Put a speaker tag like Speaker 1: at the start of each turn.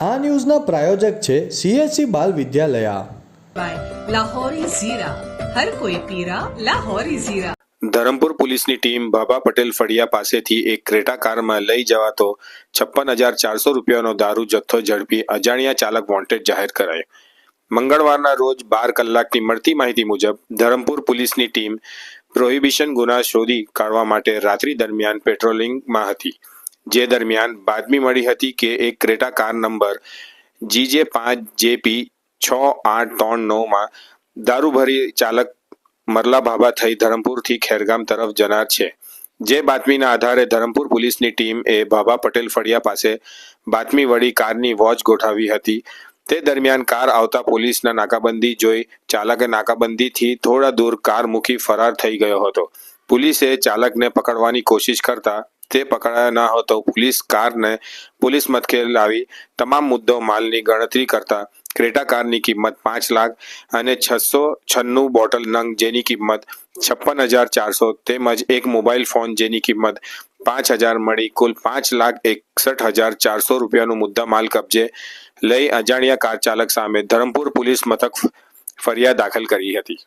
Speaker 1: આ ન્યૂઝના પ્રાયોજક છે સીએસસી બાલ વિદ્યાલયા.
Speaker 2: ધરમપુર પોલીસની ટીમ બાબા પટેલ ફળિયા પાસેથી એક ક્રેટા કારમાં લઈ જવાતો છપ્પન હજાર ચારસો રૂપિયાનો દારૂ જથ્થો ઝડપી અજાણ્યા ચાલક વોન્ટેડ જાહેર કરાયો. મંગળવારના રોજ બાર કલાકની મળતી માહિતી મુજબ ધરમપુર પોલીસની ટીમ પ્રોહિબિશન ગુના શોધી કાઢવા માટે રાત્રિ દરમિયાન પેટ્રોલિંગમાં હતી. જે દરમિયાન બાતમી મળી હતી કે એક ક્રેટા કાર નંબર જીજે પાંચ જેપી છ આઠ ત્રણ નવમાં દારૂ ભરી ચાલક મરલા ભાભા થઈ ધરમપુરથી ખેરગામ તરફ જનાર છે. જે બાતમીના આધારે ધરમપુર પોલીસની ટીમ એ ભાભા પટેલ ફળિયા પાસે બાતમી વળી કારની વોચ ગોઠવી હતી. તે દરમિયાન કાર આવતા પોલીસના નાકાબંધી જોઈ ચાલકે નાકાબંધીથી થોડા દૂર કાર મૂકી ફરાર થઈ ગયો હતો. પોલીસે ચાલકને પકડવાની કોશિશ કરતા તે પકડાયો ન હતો. પોલીસ કારને પોલીસ મથકે લાવી તમામ મુદ્દો માલની ગણતરી કરતા ક્રેટા કારની કિંમત પાંચ લાખ અને છસો છન્નું બોટલ નંગ જેની કિંમત છપ્પન હજાર ચારસો તેમજ એક મોબાઈલ ફોન જેની કિંમત પાંચ હજાર મળી. કુલ પાંચ લાખ એકસઠ હજાર ચારસો રૂપિયાનું મુદ્દા માલ કબજે લઈ અજાણ્યા કાર ચાલક સામે ધરમપુર પોલીસ મથક ફરિયાદ દાખલ કરી હતી.